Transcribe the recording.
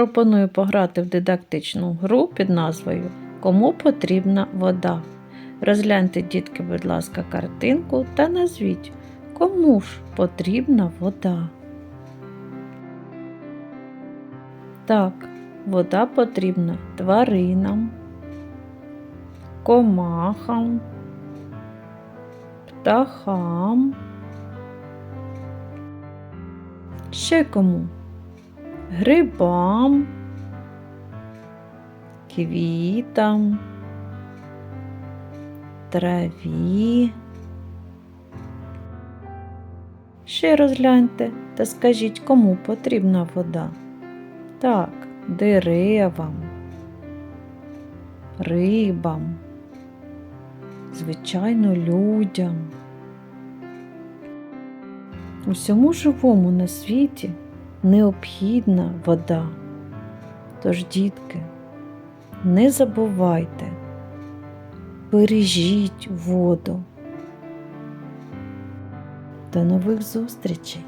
Пропоную пограти в дидактичну гру під назвою Кому потрібна вода. Розгляньте, дітки, будь ласка, картинку та назвіть, кому ж потрібна вода. Так, вода потрібна тваринам, комахам, птахам. Ще кому? Грибам, квітам, траві. Ще розгляньте та скажіть, кому потрібна вода. Так, деревам, рибам, звичайно, людям. Усьому живому на світі необхідна вода. Тож, дітки, не забувайте, бережіть воду. До нових зустрічей!